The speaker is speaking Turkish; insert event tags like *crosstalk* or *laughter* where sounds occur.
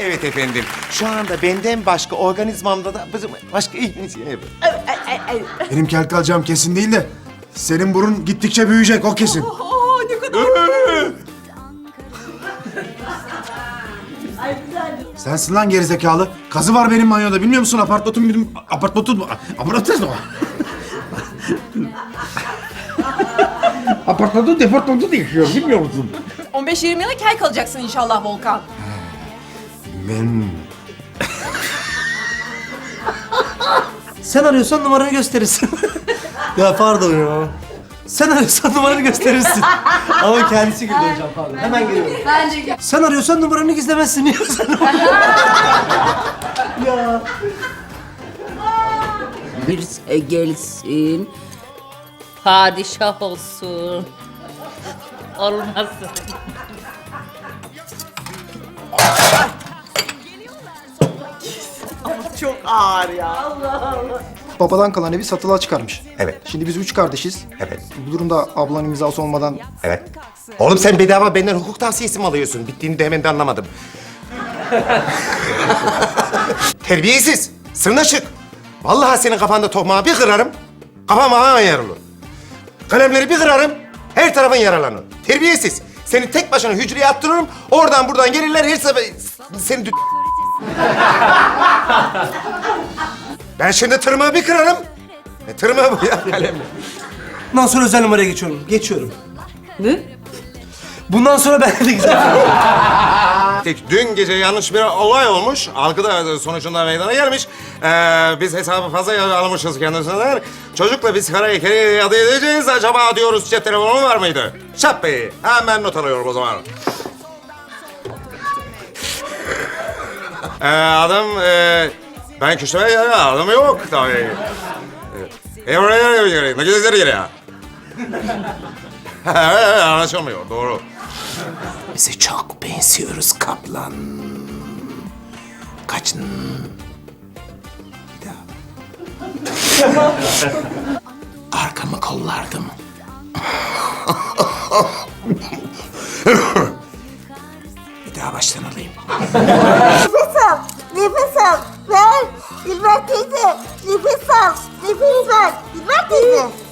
Evet efendim. Şu anda benden başka organizmamda da bizim başka evet. Benim kel kalacağım kesin değil de senin burun gittikçe büyüyecek o kesin. Oo ne kadar Sensin lan gerizekalı. Kazı var benim banyoda bilmiyor musun? Apartmanın benim... Apartmanın... Apartmanın... Apartmanın departmanı değişiyor bilmiyor musun? 15-20 yıla kel kalacaksın inşallah Volkan. Ben... *laughs* Sen arıyorsan numaranı gösterirsin. *laughs* ya pardon ya. Sen arıyorsan numaranı gösterirsin. *laughs* Ama kendisi güldü hocam pardon. Hemen geliyorum. Bence gel. Sen arıyorsan numaranı gizlemezsin. Niye sen Ya. Bir gelsin. Padişah olsun. Olmasın. Çok ağır ya. Babadan kalan evi satılığa çıkarmış. Evet. Şimdi biz üç kardeşiz. Evet. Bu durumda ablanın imzası olmadan Evet. Oğlum sen bedava benden hukuk tavsiyesi mi alıyorsun? Bittiğini de hemen de anlamadım. *laughs* Terbiyesiz, sırnaşık. Vallahi senin kafanda tokmağı bir kırarım, kafam ağan yarılır. Kalemleri bir kırarım, her tarafın yaralanır. Terbiyesiz. Seni tek başına hücreye attırırım, oradan buradan gelirler her sefer seni dü- Ben şimdi tırmığı bir kırarım. Ne tırmığı bu ya kalemle? Bundan sonra özel numaraya geçiyorum. Geçiyorum. Ne? Bundan sonra ben de gideceğim. Tek dün gece yanlış bir olay olmuş. Algı da sonucunda meydana gelmiş. Ee, biz hesabı fazla almışız kendisinden. Çocukla biz karayı adı edeceğiz. Acaba diyoruz cep telefonu var mıydı? Şap Bey. Hemen not alıyorum o zaman. Ee, adam... E, ben küçüme ya, adam yok tabii. E, oraya ne güzel geliyor. Evet, anlaşılmıyor. Doğru. Bize çok benziyoruz kaplan. Kaçın. Bir daha. *laughs* Arkamı kollardım. *laughs* Nefes al, nefes al. Ver. Dilber teyze, nefes al, nefes al. Dilber teyze.